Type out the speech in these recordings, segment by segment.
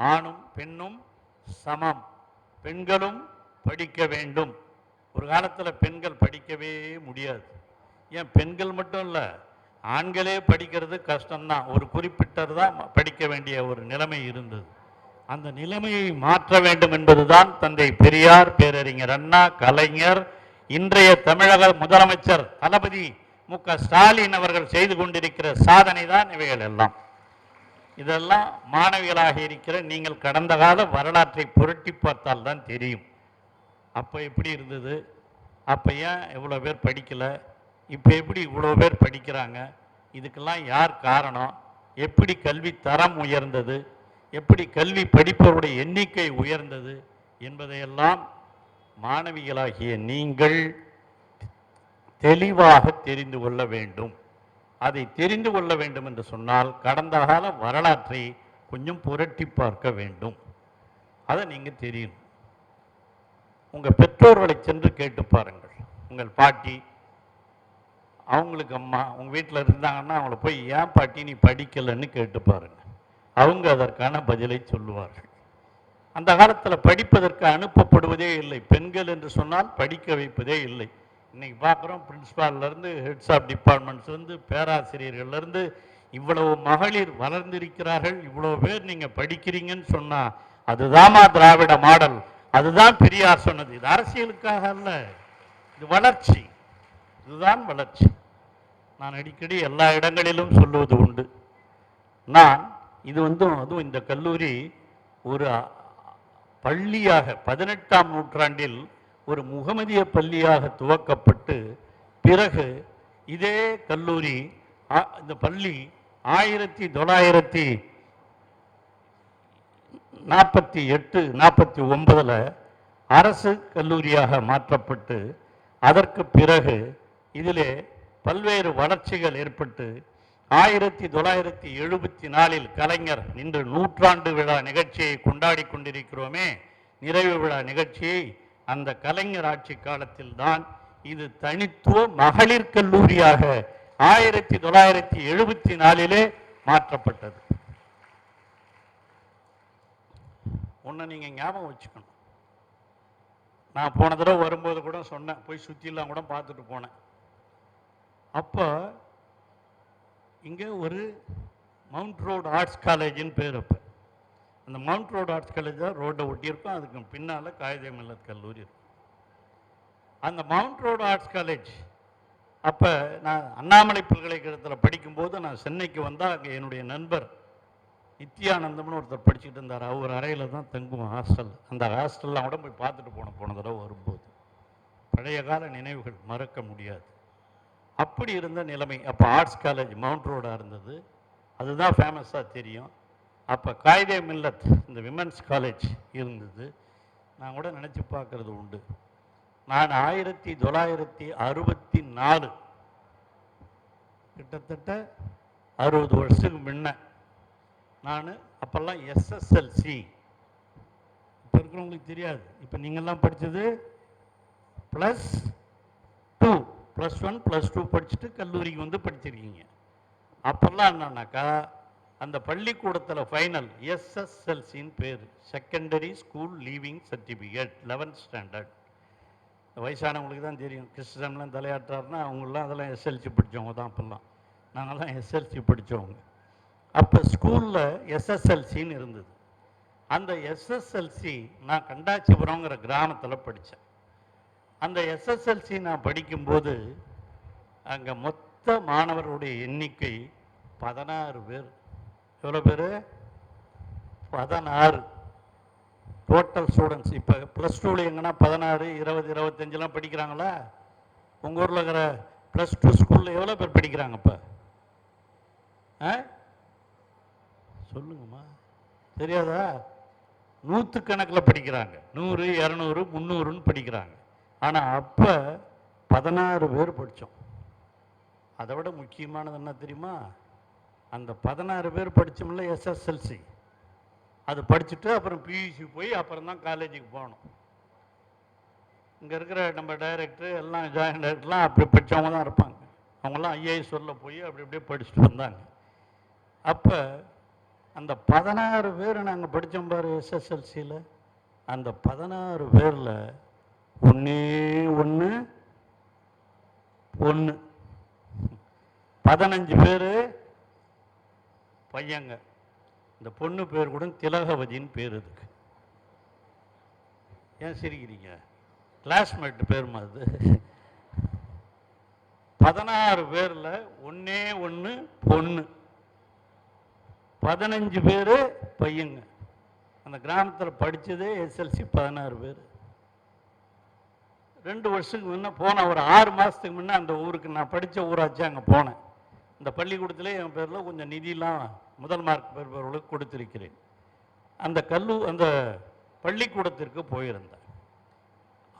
ஆணும் பெண்ணும் சமம். பெண்களும் படிக்க வேண்டும். ஒரு காலத்தில் பெண்கள் படிக்கவே முடியாது. ஏன்? பெண்கள் மட்டும் இல்லை ஆண்களே படிக்கிறது கஷ்டம்தான். ஒரு குறிப்பிட்டர் தான் படிக்க வேண்டிய ஒரு நிலைமை இருந்தது. அந்த நிலைமையை மாற்ற வேண்டும் என்பதுதான் தந்தை பெரியார் பேரறிஞர் அண்ணா கலைஞர் இன்றைய தமிழக முதலமைச்சர் தளபதி மு க ஸ்டாலின் அவர்கள் செய்து கொண்டிருக்கிற சாதனை தான் இவைகள் எல்லாம். இதெல்லாம் மாணவிகளாக இருக்கிற நீங்கள் கடந்த கால வரலாற்றை புரட்டி பார்த்தால் தான் தெரியும். அப்போ எப்படி இருந்தது? அப்போ ஏன் இவ்வளோ பேர் படிக்கலை? இப்போ எப்படி இவ்வளோ பேர் படிக்கிறாங்க? இதுக்கெல்லாம் யார் காரணம்? எப்படி கல்வி தரம் உயர்ந்தது? எப்படி கல்வி படிப்பவருடைய எண்ணிக்கை உயர்ந்தது? என்பதையெல்லாம் மாணவிகளாகிய நீங்கள் தெளிவாக தெரிந்து கொள்ள வேண்டும். அதை தெரிந்து கொள்ள வேண்டும் என்று சொன்னால் கடந்த கால வரலாற்றை கொஞ்சம் புரட்டி பார்க்க வேண்டும். அதை நீங்கள் தெரியும். உங்கள் பெற்றோர்களை சென்று கேட்டு பாருங்கள். உங்கள் பாட்டி அவங்களுக்கு அம்மா உங்கள் வீட்டில் இருந்தாங்கன்னா அவங்கள போய் ஏன் பாட்டி நீ படிக்கலைன்னு கேட்டு பாருங்கள் அவங்க அதற்கான பதிலை சொல்லுவார்கள். அந்த காலத்தில் படிப்பதற்கு அனுப்பப்படுவதே இல்லை. பெண்கள் என்று சொன்னால் படிக்க வைப்பதே இல்லை. இன்றைக்கி பார்க்குறோம் பிரின்ஸ்பால்லேருந்து ஹெட்ஸ் ஆஃப் டிபார்ட்மெண்ட்ஸ்லேருந்து பேராசிரியர்கள்லேருந்து இவ்வளவு மகளிர் வளர்ந்திருக்கிறார்கள் இவ்வளோ பேர் நீங்கள் படிக்கிறீங்கன்னு சொன்னால் அதுதாம்மா திராவிட மாடல். அதுதான் பெரியார் சொன்னது. இது அரசியலுக்காக அல்ல. இது வளர்ச்சி. இதுதான் வளர்ச்சி. நான் அடிக்கடி எல்லா இடங்களிலும் சொல்லுவது உண்டு. நான் இது வந்து அதுவும் இந்த கல்லூரி ஒரு பள்ளியாக பதினெட்டாம் நூற்றாண்டில் ஒரு முகமதிய பள்ளியாக துவக்கப்பட்டு பிறகு இதே கல்லூரி இந்த பள்ளி ஆயிரத்தி தொள்ளாயிரத்தி நாற்பத்தி எட்டு நாற்பத்தி ஒன்பதில் அரசு கல்லூரியாக மாற்றப்பட்டு அதற்கு பிறகு இதிலே பல்வேறு வளர்ச்சிகள் ஏற்பட்டு ஆயிரத்தி தொள்ளாயிரத்தி எழுபத்தி நாலில் கலைஞர் இன்று நூற்றாண்டு விழா நிகழ்ச்சியை கொண்டாடி கொண்டிருக்கிறோமே நிறைவு விழா நிகழ்ச்சியை அந்த கலைஞர் ஆட்சி காலத்தில் தான் இது தனித்துவ மகளிர் கல்லூரியாக ஆயிரத்தி தொள்ளாயிரத்தி எழுபத்தி நாலிலே மாற்றப்பட்டது. ஒன்று நீங்கள் ஞாபகம் வச்சுக்கணும். நான் போன தடவை வரும்போது கூட சொன்னேன் போய் சுற்றிலாம் கூட பார்த்துட்டு போனேன். அப்போ இங்கே ஒரு மவுண்ட் ரோடு ஆர்ட்ஸ் காலேஜின்னு பேர் அப்போ. அந்த மவுண்ட் ரோடு ஆர்ட்ஸ் காலேஜ் தான் ரோட்டை ஒட்டியிருக்கும். அதுக்கு பின்னால் காகிதம் மில்லத் கல்லூரி இருக்கும் அந்த மவுண்ட் ரோடு ஆர்ட்ஸ் காலேஜ் அப்போ நான் அண்ணாமலை பல்கலைக்கழகத்தில் படிக்கும்போது நான் சென்னைக்கு வந்தால் அங்கே என்னுடைய நண்பர் நித்யானந்தம்னு ஒருத்தர் படிச்சுட்டு இருந்தார். அவர் அறையில் தான் தங்குவோம் ஹாஸ்டல் அந்த ஹாஸ்டல்லாம் கூட போய் பார்த்துட்டு போன போன தடவை வரும்போது. பழைய கால நினைவுகள் மறக்க முடியாது. அப்படி இருந்த நிலைமை. அப்போ ஆர்ட்ஸ் காலேஜ் மவுண்ட் ரோடாக இருந்தது. அதுதான் ஃபேமஸாக தெரியும். அப்போ காயிதே மில்லத் இந்த விமன்ஸ் காலேஜ் இருந்தது. நான் கூட நினச்சி பார்க்கறது உண்டு. நான் ஆயிரத்தி தொள்ளாயிரத்தி அறுபத்தி நாலு கிட்டத்தட்ட அறுபது வருஷத்துக்கு முன்ன நான் அப்போல்லாம் எஸ்எஸ்எல்சி இப்போ இருக்கிறவங்களுக்கு தெரியாது. இப்போ நீங்கள்லாம் படித்தது plus two plus one plus two படிச்சுட்டு கல்லூரிக்கு வந்து படிச்சிருக்கீங்க. அப்போல்லாம் என்னன்னாக்கா அந்த பள்ளிக்கூடத்தில் ஃபைனல் எஸ்எஸ்எல்சின்னு பேர். Secondary school leaving certificate eleventh standard வயசானவங்களுக்கு தான் தெரியும். கிறிஸ்டன்லாம் தலையாட்டார்னா அவங்களாம் அதெல்லாம் எஸ்எல்சி படித்தவங்க தான் அப்போல்லாம். நாங்கள்லாம் எஸ்எல்சி படித்தவங்க அப்போ ஸ்கூலில் எஸ்எஸ்எல்சின்னு இருந்தது. அந்த எஸ்எஸ்எல்சி நான் கண்டாச்சிபுரங்கிற கிராமத்தில் படித்தேன் அந்த எஸ்எஸ்எல்சி நான் படிக்கும்போது அங்கே மொத்த மாணவர்களுடைய எண்ணிக்கை பதினாறு பேர். எவ்வளோ பேர்? பதினாறு. டோட்டல் ஸ்டூடெண்ட்ஸ் இப்போ ப்ளஸ் டூவில் எங்கன்னா பதினாறு இருபது இருபத்தஞ்செலாம் படிக்கிறாங்களா? உங்கள் ஊரில் இருக்கிற ப்ளஸ் டூ ஸ்கூலில் எவ்வளோ பேர் படிக்கிறாங்க இப்போ? ஆ? சொல்லுங்கம்மா. தெரியாதா? நூற்றுக்கணக்கில் படிக்கிறாங்க. நூறு இரநூறு முந்நூறுன்னு படிக்கிறாங்க. ஆனால் அப்போ பதினாறு பேர் படித்தோம் அதை விட முக்கியமானது என்ன தெரியுமா? அந்த பதினாறு பேர் படித்தோம்ல எஸ்எஸ்எல்சி அது படிச்சுட்டு அப்புறம் பியூசி போய் அப்புறம் தான் காலேஜுக்கு போகணும் இங்கே இருக்கிற நம்ம டைரக்டர் எல்லாம் ஜாயின் டைரக்டர்லாம் அப்படி படித்தவங்க தான் இருப்பாங்க. அவங்கெல்லாம் ஐஏஎஸ் சொல்ல போய் அப்படி அப்படியே படிச்சுட்டு வந்தாங்க. அப்போ அந்த பதினாறு பேர் நாங்கள் படித்தோம் பாரு எஸ்எஸ்எல்சியில் அந்த பதினாறு பேரில் ஒன்றே ஒன்று ஒன்று பதினஞ்சு பேர் பையங்க. இந்த பொண்ணு பேர் கூட திலகவதின்னு பேர் இருக்கு ஏன் சிரிக்கிறீங்க? கிளாஸ்மேட் பேர் அது? பதினாறு பேரில் ஒன்றே ஒன்று பொண்ணு. பதினஞ்சு பேர் பையங்க. அந்த கிராமத்தில் படித்ததே எஸ்எல்சி பதினாறு பேர். ரெண்டு வருஷத்துக்கு முன்னே போனேன் ஒரு ஆறு மாதத்துக்கு முன்னே அந்த ஊருக்கு நான் படித்த ஊராச்சு அங்கே போனேன். இந்த பள்ளிக்கூடத்திலே என் பேரில் கொஞ்சம் நிதியெலாம் முதல் மார்க் பெறுபவர்களுக்கு கொடுத்திருக்கிறேன். அந்த கல்லு அந்த பள்ளிக்கூடத்திற்கு போயிருந்தேன்.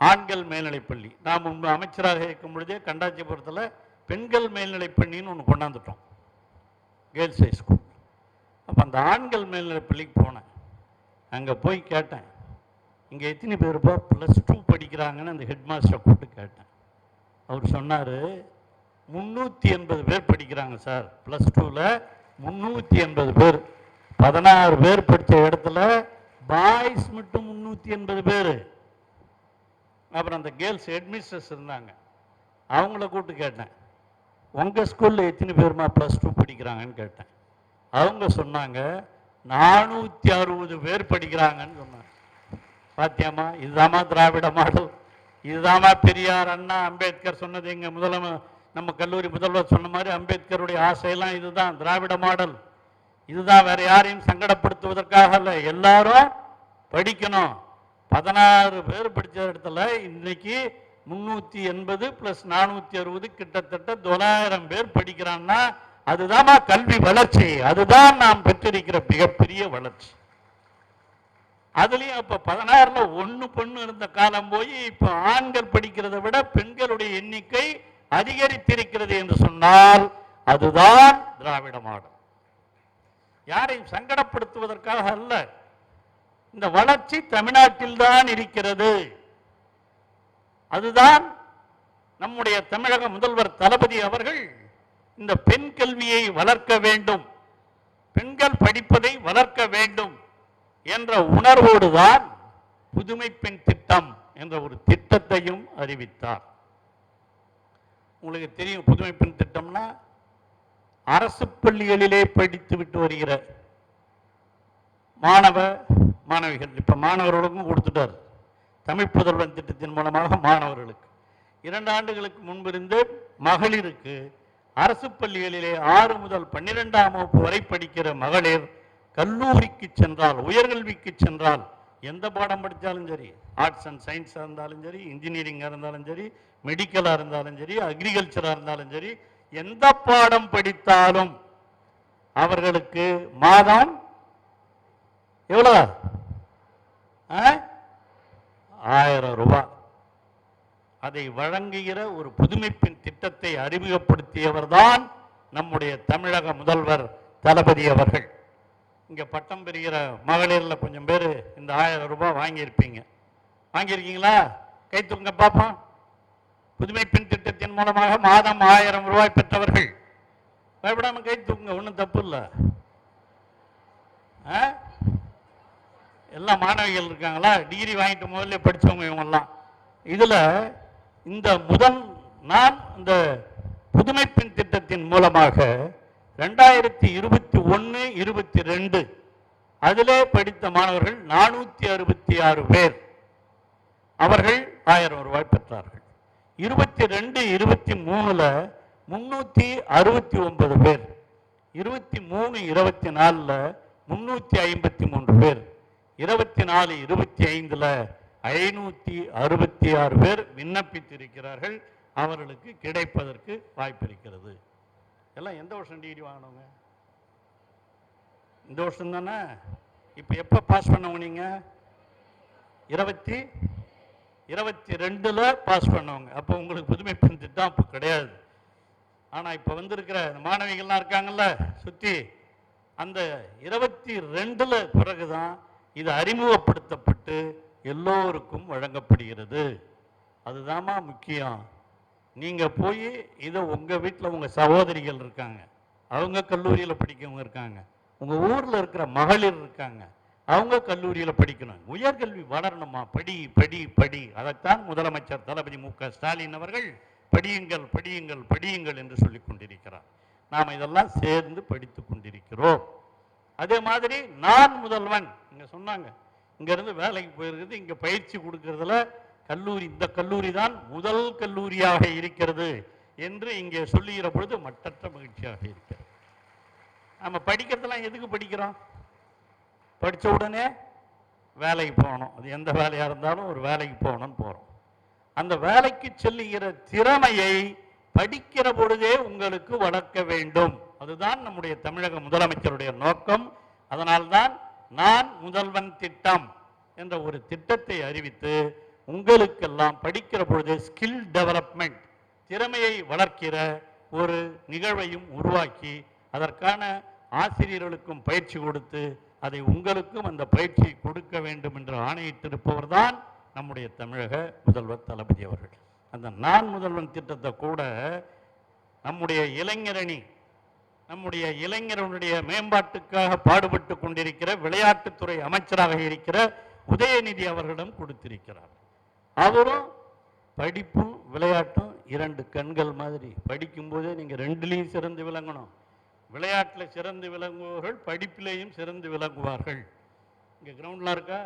ஆண்கள் மேல்நிலைப்பள்ளி நான் முன்பு அமைச்சராக இருக்கும் பொழுதே கண்டாச்சிபுரத்தில் பெண்கள் மேல்நிலைப்பள்ளின்னு ஒன்று கொண்டாந்துட்டோம். Girls high school. அப்போ அந்த ஆண்கள் மேல்நிலைப்பள்ளிக்கு போனேன். அங்கே போய் கேட்டேன். இங்கே எத்தனை பேருப்பா ப்ளஸ் டூ படிக்கிறாங்கன்னு அந்த ஹெட் மாஸ்டரை கூப்பிட்டு கேட்டேன். அவர் சொன்னார் முந்நூற்றி எண்பது பேர் படிக்கிறாங்க சார். ப்ளஸ் டூவில் முந்நூற்றி எண்பது பேர். பதினாறு பேர் படித்த இடத்துல பாய்ஸ் மட்டும் முந்நூற்றி எண்பது பேர். அப்புறம் அந்த கேர்ள்ஸ் ஹெட்மிஸ்ட்ரஸ் இருந்தாங்க. அவங்கள கூப்பிட்டு கேட்டேன். உங்கள் ஸ்கூலில் எத்தனை பேருமா ப்ளஸ் டூ படிக்கிறாங்கன்னு கேட்டேன். அவங்க சொன்னாங்க நானூற்றி அறுபது பேர் படிக்கிறாங்கன்னு சொன்னாங்க. பாத்தியாமா இதுதாம்மா திராவிட மாடல். இதுதாம்மா பெரியார் அண்ணா அம்பேத்கர் சொன்னது எங்கள் முதலமை நம்ம கல்லூரி முதல்வர் சொன்ன மாதிரி அம்பேத்கருடைய ஆசையெல்லாம் இதுதான் திராவிட மாடல். இதுதான் வேற யாரையும் சங்கடப்படுத்துவதற்காக அல்ல எல்லாரும் படிக்கணும். பதினாறு பேர் படித்த இடத்துல இன்னைக்கு முந்நூற்றி எண்பது ப்ளஸ் நானூற்றி அறுபது கிட்டத்தட்ட தொள்ளாயிரம் பேர் படிக்கிறான்னா அதுதாம்மா கல்வி வளர்ச்சி. அதுதான் நாம் பெற்றிருக்கிற மிகப்பெரிய வளர்ச்சி. அதுலேயும் அப்போ பதினாறில் ஒன்று பொண்ணு இருந்த காலம் போய் இப்போ ஆண்கள் படிக்கிறதை விட பெண்களுடைய எண்ணிக்கை அதிகரித்திருக்கிறது என்று சொன்னால் அதுதான் திராவிட மாடல். யாரையும் சங்கடப்படுத்துவதற்காக அல்ல. இந்த வளர்ச்சி தமிழ்நாட்டில் தான் இருக்கிறது. அதுதான் நம்முடைய தமிழக முதல்வர் தளபதி அவர்கள் இந்த பெண் கல்வியை வளர்க்க வேண்டும் பெண்கள் படிப்பதை வளர்க்க வேண்டும் என்ற உணர்வோடுதான் புதுமை பெண் திட்டம் என்ற ஒரு திட்டத்தையும் அறிவித்தார். உங்களுக்கு தெரியும் புதுமை பெண் திட்டம்னா அரசு பள்ளிகளிலே படித்து விட்டு வருகிற மாணவ மாணவிகள். இப்போ மாணவர்களுக்கும் கொடுத்துட்டார். தமிழ் புதல்வன் திட்டத்தின் மூலமாக மாணவர்களுக்கு. இரண்டு ஆண்டுகளுக்கு முன்பிருந்து மகளிருக்கு அரசு பள்ளிகளிலே ஆறு முதல் பன்னிரெண்டாம் வகுப்பு வரை படிக்கிற மகளிர் கல்லூரிக்கு சென்றால் உயர்கல்விக்கு சென்றால் எந்த பாடம் படித்தாலும் சரி ஆர்ட்ஸ் அண்ட் சயின்ஸாக இருந்தாலும் சரி இன்ஜினியரிங்காக இருந்தாலும் சரி மெடிக்கலாக இருந்தாலும் சரி அக்ரிகல்ச்சராக இருந்தாலும் சரி எந்த பாடம் படித்தாலும் அவர்களுக்கு மாதம் எவ்வளோ ஆ? ஆயிரம் ரூபாய். அதை வழங்குகிற ஒரு புதுமைப்பின் திட்டத்தை அறிமுகப்படுத்தியவர்தான் நம்முடைய தமிழக முதல்வர் தளபதி அவர்கள். இங்கே பட்டம் பெறுகிற மகளிர்ல கொஞ்சம் பேர் இந்த ஆயிரம் ரூபாய் வாங்கியிருப்பீங்க. வாங்கியிருக்கீங்களா? கை தூங்க பார்ப்போம் புதுமை பெண் திட்டத்தின் மூலமாக மாதம் ஆயிரம் ரூபாய் பெற்றவர்கள். பயப்படாமல் கை தூக்குங்க ஒன்றும் தப்பு இல்லை. எல்லாம் மாணவிகள் இருக்காங்களா? டிகிரி வாங்கிட்டு முதல்ல படித்தவங்க இவங்கெல்லாம். இதில் இந்த முதல் நான் இந்த புதுமை பெண் திட்டத்தின் மூலமாக ரெண்டாயிரத்தி இருபத்தி ஒன்று இருபத்தி ரெண்டு அதிலே படித்த மாணவர்கள் நானூற்றி அறுபத்தி ஆறு பேர். அவர்கள் ஆயிரம் ரூபாய் பெற்றார்கள். இருபத்தி ரெண்டு இருபத்தி மூணில் முன்னூற்றி அறுபத்தி ஒன்பது பேர். இருபத்தி மூணு இருபத்தி நாலில் முன்னூற்றி ஐம்பத்தி மூன்று பேர். இருபத்தி நாலு இருபத்தி ஐந்தில் ஐநூற்றி அறுபத்தி ஆறு பேர் விண்ணப்பித்திருக்கிறார்கள். அவர்களுக்கு கிடைப்பதற்கு வாய்ப்பிருக்கிறது. எல்லாம் எந்த வருஷம் டிகிரி வாங்கினவங்க? இந்த வருஷம் தானே? இப்போ எப்போ பாஸ் பண்ணவங்க நீங்கள் இருபத்தி இருபத்தி ரெண்டில் பாஸ் பண்ணவங்க. அப்போ உங்களுக்கு புதுமை பெண் திட்டம் அப்போ கிடையாது. ஆனால் இப்போ வந்திருக்கிற இந்த மாணவிகள்லாம் இருக்காங்கல்ல சுற்றி அந்த இருபத்தி ரெண்டில் பிறகு தான் இது அறிமுகப்படுத்தப்பட்டு எல்லோருக்கும் வழங்கப்படுகிறது. அதுதாம்மா முக்கியம். நீங்கள் போய் இதை உங்கள் வீட்டில் உங்கள் சகோதரிகள் இருக்காங்க. அவங்க கல்லூரியில் படிக்கவங்க இருக்காங்க. உங்கள் ஊரில் இருக்கிற மகளிர் இருக்காங்க. அவங்க கல்லூரியில் படிக்கணும். உயர்கல்வி வளரணுமா? படி படி படி. அதைத்தான் முதலமைச்சர் தளபதி மு க ஸ்டாலின் அவர்கள் படியுங்கள் படியுங்கள் படியுங்கள் என்று சொல்லி கொண்டிருக்கிறார். நாம் இதெல்லாம் சேர்ந்து படித்து கொண்டிருக்கிறோம். அதே மாதிரி நான் முதல்வன். இங்கே சொன்னாங்க. இங்கேருந்து வேலைக்கு போயிருக்கிறது இங்கே பயிற்சி கொடுக்கறதுல கல்லூரி இந்த கல்லூரி தான் முதல் கல்லூரியாக இருக்கிறது என்று இங்கே சொல்லுகிற பொழுது மட்டற்ற மகிழ்ச்சியாக இருக்கிறது. நம்ம படிக்கிறதெல்லாம் எதுக்கு படிக்கிறோம்? படித்த உடனே வேலைக்கு போகணும். அது எந்த வேலையாக இருந்தாலும் ஒரு வேலைக்கு போகணும்னு போகிறோம் அந்த வேலைக்கு செல்லுகிற திறமையை படிக்கிற பொழுதே உங்களுக்கு வளர்க்க வேண்டும். அதுதான் நம்முடைய தமிழக முதலமைச்சருடைய நோக்கம். அதனால்தான் நான் முதல்வன் திட்டம் என்ற ஒரு திட்டத்தை அறிவித்து உங்களுக்கெல்லாம் படிக்கிற பொழுது ஸ்கில் டெவலப்மெண்ட் திறமையை வளர்க்கிற ஒரு நிகழ்வையும் உருவாக்கி அதற்கான ஆசிரியர்களுக்கும் பயிற்சி கொடுத்து அதை உங்களுக்கும் அந்த பயிற்சி கொடுக்க வேண்டும் என்று ஆணையிட்டிருப்பவர் தான் நம்முடைய தமிழக முதல்வர் தளபதி அவர்கள். அந்த நான் முதல்வன் திட்டத்தை கூட நம்முடைய இளைஞரணி நம்முடைய இளைஞர்களுடைய மேம்பாட்டுக்காக பாடுபட்டு கொண்டிருக்கிற விளையாட்டுத்துறை அமைச்சராக இருக்கிற உதயநிதி அவர்களிடம் கொடுத்திருக்கிறார். அவரும் படிப்பும் விளையாட்டும் இரண்டு கண்கள் மாதிரி. படிக்கும்போதே நீங்கள் ரெண்டுலேயும் சிறந்து விளங்கணும். விளையாட்டில் சிறந்து விளங்குபவர்கள் படிப்பிலேயும் சிறந்து விளங்குவார்கள். இங்கே கிரவுண்டெலாம் இருக்கா?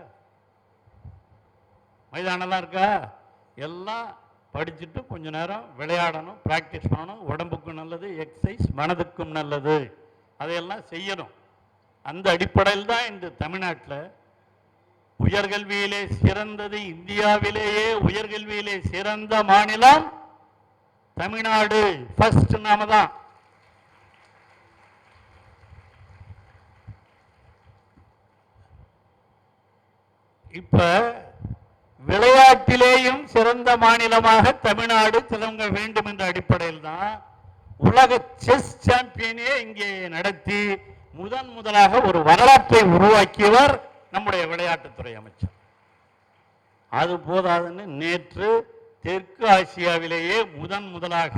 மைதானம்லாம் இருக்கா? எல்லாம் படிச்சுட்டு கொஞ்ச நேரம் விளையாடணும் ப்ராக்டிஸ் பண்ணணும். உடம்புக்கும் நல்லது எக்ஸசைஸ் மனதுக்கும் நல்லது. அதையெல்லாம் செய்யணும். அந்த அடிப்படையில் தான் இந்த தமிழ்நாட்டில் உயர்கல்வியிலே சிறந்தது இந்தியாவிலேயே உயர்கல்வியிலே சிறந்த மாநிலம் தமிழ்நாடு. ஃபர்ஸ்ட் நாம தான். இப்ப விளையாட்டிலேயும் சிறந்த மாநிலமாக தமிழ்நாடு திறங்க வேண்டும் என்ற அடிப்படையில் தான் உலக செஸ் சாம்பியனே இங்கே நடத்தி முதன் முதலாக ஒரு வரலாற்றை உருவாக்கியவர் நம்முடைய விளையாட்டுத்துறை அமைச்சர். அது போதாதுன்னு நேற்று தெற்கு ஆசியாவிலேயே முதன் முதலாக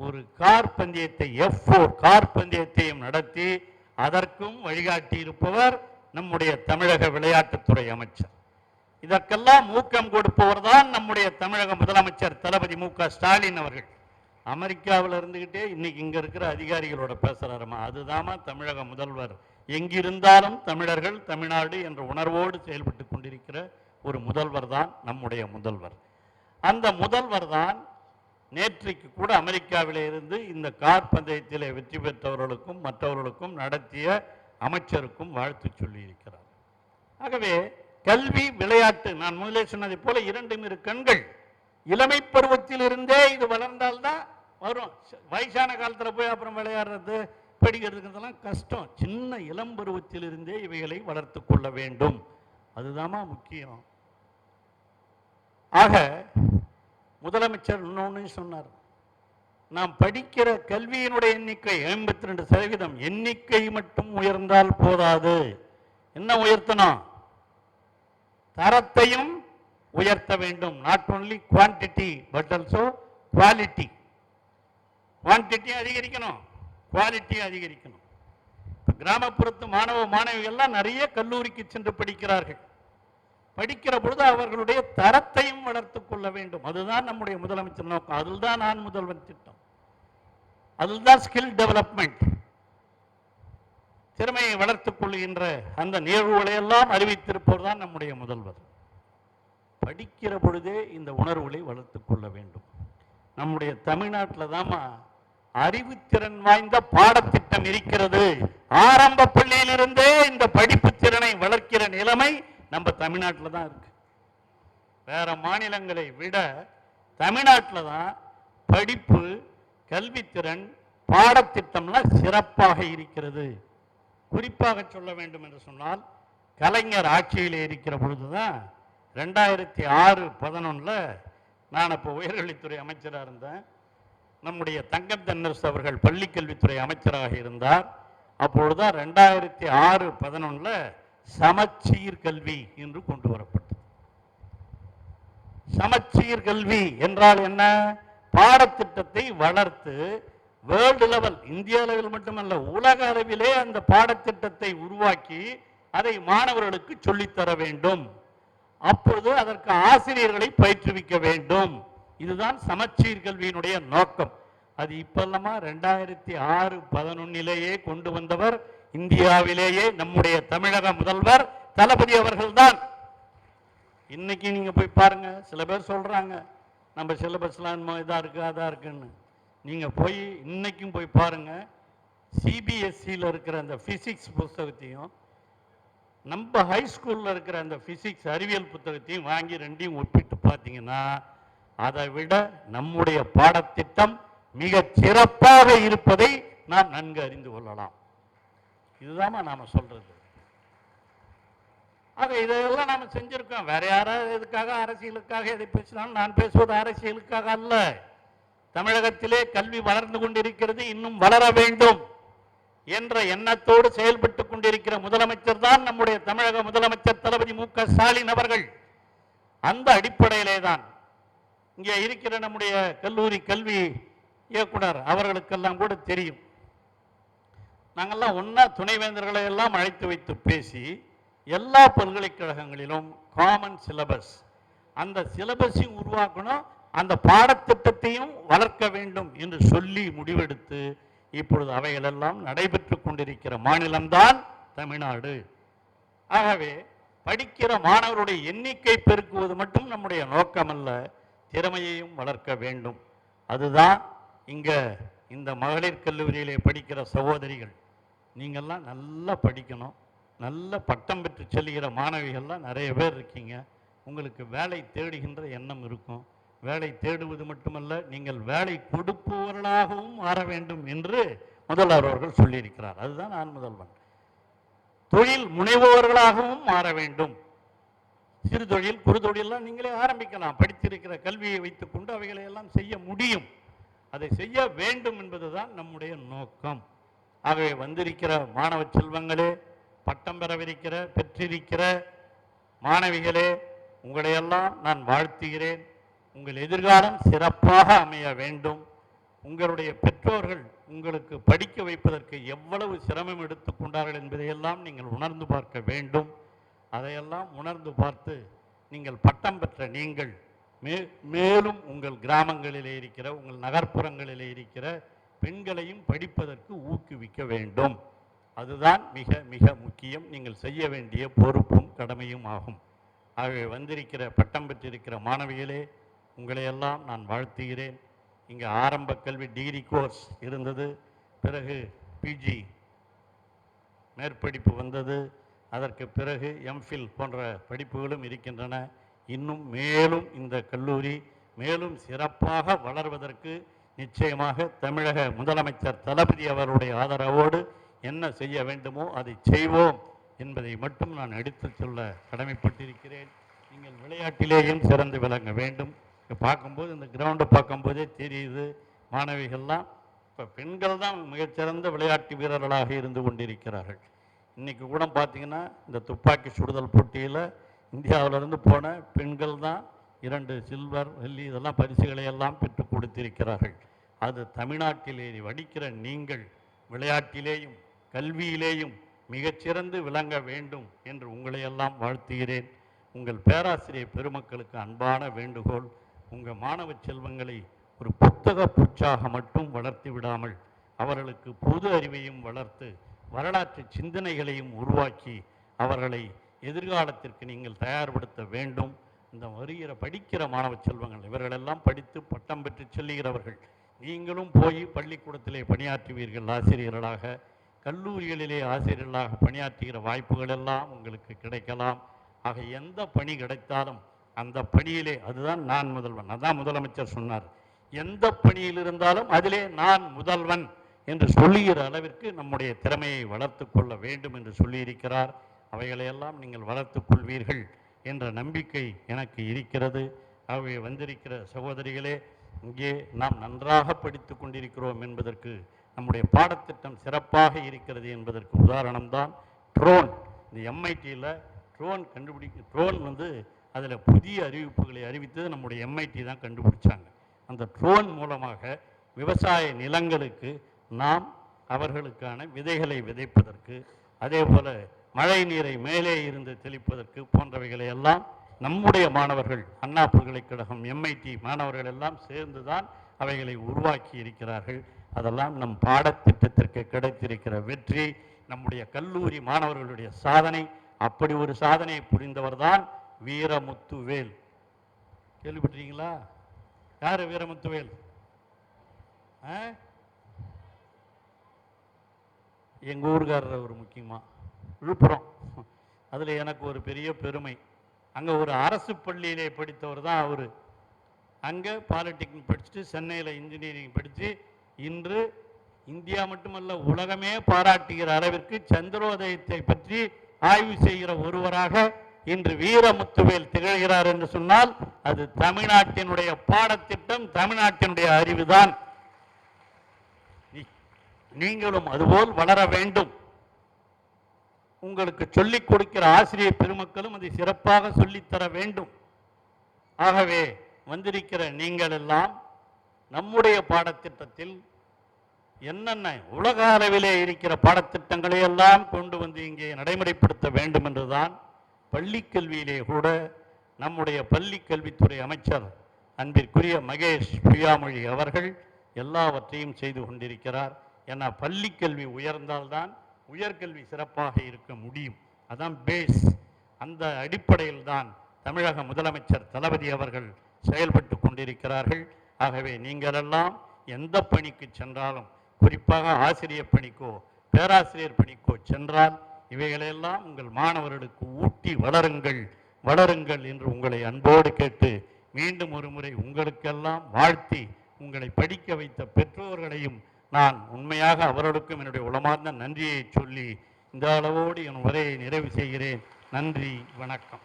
ஒரு கார் பந்தயத்தை எஃப் ஃபோர் கார் பந்தயத்தையும் நடத்தி அதற்கும் வழிகாட்டி இருப்பவர் நம்முடைய தமிழக விளையாட்டுத்துறை அமைச்சர். இதற்கெல்லாம் ஊக்கம் கொடுப்பவர் தான் நம்முடைய தமிழக முதலமைச்சர் தளபதி மு க ஸ்டாலின் அவர்கள். அமெரிக்காவில் இருந்துகிட்டே இன்னைக்கு இங்கே இருக்கிற அதிகாரிகளோட பேசுகிறாரம்மா அதுதாம்மா தமிழக முதல்வர் எங்கிருந்தாலும் தமிழர்கள் தமிழ்நாடு என்ற உணர்வோடு செயல்பட்டு கொண்டிருக்கிற ஒரு முதல்வர் தான் நம்முடைய முதல்வர். அந்த முதல்வர் தான் நேற்றைக்கு கூட அமெரிக்காவிலே இருந்து இந்த கார் பந்தயத்திலே வெற்றி பெற்றவர்களுக்கும் மற்றவர்களுக்கும் நடத்திய அமைச்சருக்கும் வாழ்த்து சொல்லியிருக்கிறார். ஆகவே கல்வி விளையாட்டு நான் முதலே சொன்னதை போல இரண்டும் இரு கண்கள். இளமை பருவத்தில் இருந்தே இது வளர்ந்தால்தான் வரும். வயசான காலத்தில் போய் அப்புறம் விளையாடுறது படிக்கிறதுலாம் கஷ்டம். சின்ன இளம் பருவத்தில் இருந்தே இவைகளை வளர்த்து கொள்ள வேண்டும். அதுதாம்மா முக்கியம். ஆக முதலமைச்சர் இன்னொன்னு சொன்னார். நாம் படிக்கிற கல்வியினுடைய எண்ணிக்கை ஐம்பத்தி ரெண்டு சதவீதம். எண்ணிக்கை மட்டும் உயர்ந்தால் போதாது. என்ன உயர்த்தணும்? தரத்தையும் உயர்த்த வேண்டும். Not only quantity but also quality quantity அதிகரிக்கணும். Quality அதிகரிக்கணும். இப்போ கிராமப்புறத்து மாணவ மாணவிகள்லாம் நிறைய கல்லூரிக்கு சென்று படிக்கிறார்கள். படிக்கிற பொழுது அவர்களுடைய தரத்தையும் வளர்த்து கொள்ள வேண்டும். அதுதான் நம்முடைய முதலமைச்சர் நோக்கம். அதில் தான் நான் முதல்வன் திட்டம். அதில் தான் ஸ்கில் டெவலப்மெண்ட் திறமையை வளர்த்துக் கொள்கின்ற அந்த நிகழ்வுகளை எல்லாம் அறிவித்திருப்பவர் தான் நம்முடைய முதல்வர். படிக்கிற பொழுதே இந்த உணர்வுகளை வளர்த்துக் கொள்ள வேண்டும். நம்முடைய தமிழ்நாட்டில் தாம்மா அறிவுத்திறன் வாய்ந்த பாடத்திட்டம் இருக்கிறது. ஆரம்ப பள்ளியிலிருந்தே இந்த படிப்பு திறனை வளர்க்கிற நிலைமை நம்ம தமிழ்நாட்டில் தான் இருக்கு. வேற மாநிலங்களை விட தமிழ்நாட்டில் தான் படிப்பு கல்வித்திறன் பாடத்திட்டம்லாம் சிறப்பாக இருக்கிறது. குறிப்பாக சொல்ல வேண்டும் என்று சொன்னால் கலைஞர் ஆட்சியில் இருக்கிற பொழுது தான் ரெண்டாயிரத்தி ஆறு பதினொன்றில் நான் அப்போ உயர்கல்வித்துறை அமைச்சராக இருந்தேன். நம்முடைய தங்கம் தென்னரசு அவர்கள் பள்ளிக்கல்வித்துறை அமைச்சராக இருந்தார். அப்பொழுதுதான் ரெண்டாயிரத்தி ஆறு பதினொன்றில் சமச்சீர் கல்வி என்று கொண்டு வரப்பட்டது. சமச்சீர் கல்வி என்றால் என்ன? பாடத்திட்டத்தை வளர்த்து வேர்ல்டு லெவல் இந்திய அளவில் மட்டுமல்ல உலக அளவிலே அந்த பாடத்திட்டத்தை உருவாக்கி அதை மாணவர்களுக்கு சொல்லித்தர வேண்டும். அப்பொழுது அதற்கு ஆசிரியர்களை பயிற்றுவிக்க வேண்டும். இதுதான் சமச்சீர் கல்வியினுடைய நோக்கம். அது இப்பல்லமா ரெண்டாயிரத்தி ஆறு பதினொன்னிலேயே கொண்டு வந்தவர் இந்தியாவிலேயே நம்முடைய தமிழக முதல்வர் தளபதி அவர்கள்தான். இன்னைக்கு நீங்க போய் பாருங்க சில பேர் சொல்றாங்க நம்ம சிலபஸ்லாம் இதாக இருக்கு அதாக இருக்குன்னு. நீங்க போய் இன்னைக்கும் போய் பாருங்க சிபிஎஸ்சியில் இருக்கிற அந்த ஃபிசிக்ஸ் புஸ்தகத்தையும் நம்ம ஹை இருக்கிற அந்த ஃபிசிக்ஸ் அறிவியல் புத்தகத்தையும் வாங்கி ரெண்டையும் ஒப்பிட்டு பார்த்தீங்கன்னா அதை விட நம்முடைய பாடத்திட்டம் மிக சிறப்பாக இருப்பதை நாம் நன்கு அறிந்து கொள்ளலாம். இதுதாம்மா நாம சொல்றது. ஆக இதையெல்லாம் நாம செஞ்சிருக்கோம். வேற யாராவது எதுக்காக அரசியலுக்காக எதை பேசினாலும் நான் பேசுவது அரசியலுக்காக அல்ல. தமிழகத்திலே கல்வி வளர்ந்து கொண்டிருக்கிறது இன்னும் வளர வேண்டும் என்ற எண்ணத்தோடு செயல்பட்டு கொண்டிருக்கிற முதலமைச்சர் தான் நம்முடைய தமிழக முதலமைச்சர் தளபதி மு க ஸ்டாலின் அவர்கள். அந்த அடிப்படையிலே தான் இங்கே இருக்கிற நம்முடைய கல்லூரி கல்வி இயக்குனர் அவர்களுக்கெல்லாம் கூட தெரியும். நாங்கள்லாம் ஒன்றா துணைவேந்தர்களை எல்லாம் அழைத்து வைத்து பேசி எல்லா பல்கலைக்கழகங்களிலும் காமன் சிலபஸ் அந்த சிலபஸையும் உருவாக்கணும் அந்த பாடத்திட்டத்தையும் வளர்க்க வேண்டும் என்று சொல்லி முடிவெடுத்து இப்பொழுது அவைகளெல்லாம் நடைபெற்று கொண்டிருக்கிற மாநிலம்தான் தமிழ்நாடு. ஆகவே படிக்கிற மாணவருடைய எண்ணிக்கை பெருக்குவது மட்டும் நம்முடைய நோக்கமல்ல. திறமையையும் வளர்க்க வேண்டும். அதுதான் இங்கே இந்த மகளிர் கல்லூரியிலே படிக்கிற சகோதரிகள். நீங்கள்லாம் நல்லா படிக்கணும். நல்ல பட்டம் பெற்று செல்கிற மாணவிகள்லாம் நிறைய பேர் இருக்கீங்க. உங்களுக்கு வேலை தேடுகின்ற எண்ணம் இருக்கும். வேலை தேடுவது மட்டுமல்ல நீங்கள் வேலை கொடுப்பவர்களாகவும் மாற வேண்டும் என்று முதல்வர் அவர்கள் சொல்லியிருக்கிறார். அதுதான் நான் முதல்வன். தொழில் முனைவோர்களாகவும் மாற வேண்டும். சிறு தொழில் குறு தொழிலெலாம் நீங்களே ஆரம்பிக்கலாம். படித்திருக்கிற கல்வியை வைத்துக்கொண்டு அவைகளை எல்லாம் செய்ய முடியும். அதை செய்ய வேண்டும் என்பதுதான் நம்முடைய நோக்கம். ஆகவே வந்திருக்கிற மாணவ செல்வங்களே பட்டம் பெறவிருக்கிற பெற்றிருக்கிற மாணவிகளே உங்களையெல்லாம் நான் வாழ்த்துகிறேன். உங்கள் எதிர்காலம் சிறப்பாக அமைய வேண்டும். உங்களுடைய பெற்றோர்கள் உங்களுக்கு படிக்க வைப்பதற்கு எவ்வளவு சிரமம் எடுத்துக்கொண்டார்கள் என்பதையெல்லாம் நீங்கள் உணர்ந்து பார்க்க வேண்டும். அதையெல்லாம் உணர்ந்து பார்த்து நீங்கள் பட்டம் பெற்ற நீங்கள் மே மேலும் உங்கள் கிராமங்களிலே இருக்கிற உங்கள் நகர்ப்புறங்களிலே இருக்கிற பெண்களையும் படிப்பதற்கு ஊக்குவிக்க வேண்டும். அதுதான் மிக மிக முக்கியம். நீங்கள் செய்ய வேண்டிய பொறுப்பும் கடமையும் ஆகும். ஆகவே வந்திருக்கிற பட்டம் பெற்றிருக்கிற மாணவிகளே உங்களையெல்லாம் நான் வாழ்த்துகிறேன். இங்கே ஆரம்ப கல்வி டிகிரி கோர்ஸ் இருந்தது. பிறகு பிஜி மேற்படிப்பு வந்தது. அதற்கு பிறகு எம்ஃபில் போன்ற படிப்புகளும் இருக்கின்றன. இன்னும் மேலும் இந்த கல்லூரி மேலும் சிறப்பாக வளர்வதற்கு நிச்சயமாக தமிழக முதலமைச்சர் தளபதி அவருடைய ஆதரவோடு என்ன செய்ய வேண்டுமோ அதை செய்வோம் என்பதை மட்டும் நான் எடுத்துச் சொல்ல கடமைப்பட்டிருக்கிறேன். நீங்கள் விளையாட்டிலேயும் சிறந்து விளங்க வேண்டும். இங்க பார்க்கும்போது இந்த கிரவுண்டை பார்க்கும்போதே தெரியுது. மாணவிகள்லாம் இப்போ பெண்கள் தான் மிகச்சிறந்த விளையாட்டு வீரர்களாக இருந்து கொண்டிருக்கிறார்கள். இன்னைக்கு கூட பார்த்தீங்கன்னா இந்த துப்பாக்கி சுடுதல் போட்டியில் இந்தியாவிலிருந்து போன பெண்கள் தான் இரண்டு சில்வர் வெள்ளி இதெல்லாம் பரிசுகளை எல்லாம் பெற்றுக் கொடுத்திருக்கிறார்கள். அது தமிழ்நாட்டிலே வடிக்கிற நீங்கள் விளையாட்டிலேயும் கல்வியிலேயும் மிகச்சிறந்து விளங்க வேண்டும் என்று உங்களையெல்லாம் வாழ்த்துகிறேன். உங்கள் பேராசிரியர் பெருமக்களுக்கு அன்பான வேண்டுகோள் உங்கள் மாணவ செல்வங்களை ஒரு புத்தக பூச்சாக மட்டும் வளர்த்து விடாமல் அவர்களுக்கு பொது அறிவையும் வளர்த்து வரலாற்று சிந்தனைகளையும் உருவாக்கி அவர்களை எதிர்காலத்திற்கு நீங்கள் தயார்படுத்த வேண்டும். இந்த வருகிற படிக்கிற மாணவ செல்வங்கள் இவர்களெல்லாம் படித்து பட்டம் பெற்று செல்லுகிறவர்கள். நீங்களும் போய் பள்ளிக்கூடத்திலே பணியாற்றுவீர்கள். ஆசிரியர்களாக கல்லூரிகளிலே ஆசிரியர்களாக பணியாற்றுகிற வாய்ப்புகள் எல்லாம் உங்களுக்கு கிடைக்கலாம். ஆக எந்த பணி கிடைத்தாலும் அந்த பணியிலே அதுதான் நான் முதல்வன். அதான் முதலமைச்சர் சொன்னார். எந்த பணியில் இருந்தாலும் அதிலே நான் முதல்வன். என்று சொல்லுகிற அளவிற்கு நம்முடைய திறமையை வளர்த்து கொள்ள வேண்டும் என்று சொல்லியிருக்கிறார். அவைகளையெல்லாம் நீங்கள் வளர்த்துக் கொள்வீர்கள் என்ற நம்பிக்கை எனக்கு இருக்கிறது. ஆகவே வந்திருக்கிற சகோதரிகளே இங்கே நாம் நன்றாக படித்து கொண்டிருக்கிறோம் என்பதற்கு நம்முடைய பாடத்திட்டம் சிறப்பாக இருக்கிறது என்பதற்கு உதாரணம்தான் ட்ரோன். இந்த எம்ஐடியில் ட்ரோன் கண்டுபிடிக்க ட்ரோன் வந்து அதில் புதிய அறிவிப்புகளை அறிவித்தது நம்முடைய எம்ஐடி தான் கண்டுபிடிச்சாங்க. அந்த ட்ரோன் மூலமாக விவசாய நிலங்களுக்கு நாம் அவர்களுக்கான விதைகளை விதைப்பதற்கு அதே போல மழை நீரை மேலே இருந்து தெளிப்பதற்கு போன்றவைகளை எல்லாம் நம்முடைய மாணவர்கள் அண்ணா பல்கலைக்கழகம் எம்ஐடி மாணவர்கள் எல்லாம் சேர்ந்து தான் அவைகளை உருவாக்கி இருக்கிறார்கள். அதெல்லாம் நம் பாடத்திட்டத்திற்கு கிடைத்திருக்கிற வெற்றி நம்முடைய கல்லூரி மாணவர்களுடைய சாதனை. அப்படி ஒரு சாதனையை புரிந்தவர்தான் வீரமுத்துவேல். கேள்விப்பட்டிருக்கீங்களா? யாரு வீரமுத்துவேல்? ஆ? எங்கள் ஊருக்காரர் ஒரு முக்கியமாக விழுப்புரம். அதில் எனக்கு ஒரு பெரிய பெருமை. அங்கே ஒரு அரசு பள்ளியிலே படித்தவர் தான் அவர். அங்கே பாலிடெக்னிக் படிச்சுட்டு சென்னையில் இன்ஜினியரிங் படித்து இன்று இந்தியா மட்டுமல்ல உலகமே பாராட்டுகிற அளவிற்கு சந்திரோதயத்தை பற்றி ஆய்வு செய்கிற ஒருவராக இன்று வீரமுத்துவேல் திகழ்கிறார் என்று சொன்னால் அது தமிழ்நாட்டினுடைய பாடத்திட்டம் தமிழ்நாட்டினுடைய அறிவுதான். தான் நீங்களும் அதுபோல் வளர வேண்டும். உங்களுக்கு சொல்லிக் கொடுக்கிற ஆசிரியர் பெருமக்களும் அதை சிறப்பாக சொல்லித்தர வேண்டும். ஆகவே வந்திருக்கிற நீங்கள் எல்லாம் நம்முடைய பாடத்திட்டத்தில் என்னென்ன உலக அளவிலே இருக்கிற பாடத்திட்டங்களை எல்லாம் கொண்டு வந்து இங்கே நடைமுறைப்படுத்த வேண்டும் என்றுதான் பள்ளிக் கல்வியிலே கூட நம்முடைய பள்ளி கல்வித்துறை அமைச்சர் அன்பிற்குரிய மகேஷ் பிரியாமொழி அவர்கள் எல்லாவற்றையும் செய்து கொண்டிருக்கிறார். ஏன்னா பள்ளிக்கல்வி உயர்ந்தால்தான் உயர்கல்வி சிறப்பாக இருக்க முடியும். அதான் பேஸ் அந்த அடிப்படையில் தான் தமிழக முதலமைச்சர் தளபதி அவர்கள் செயல்பட்டு கொண்டிருக்கிறார்கள். ஆகவே நீங்களெல்லாம் எந்த பணிக்கு சென்றாலும் குறிப்பாக ஆசிரியர் பணிக்கோ பேராசிரியர் பணிக்கோ சென்றால் இவைகளெல்லாம் உங்கள் மாணவர்களுக்கு ஊட்டி வளருங்கள் வளருங்கள் என்று உங்களை அன்போடு கேட்டு மீண்டும் ஒரு முறை உங்களுக்கெல்லாம் வாழ்த்தி உங்களை படிக்க வைத்த பெற்றோர்களையும் நான் உண்மையாக அவர்களுக்கும் என்னுடைய உளமார்ந்த நன்றியை சொல்லி இந்த அளவோடு என் உரையை நிறைவு செய்கிறேன். நன்றி வணக்கம்.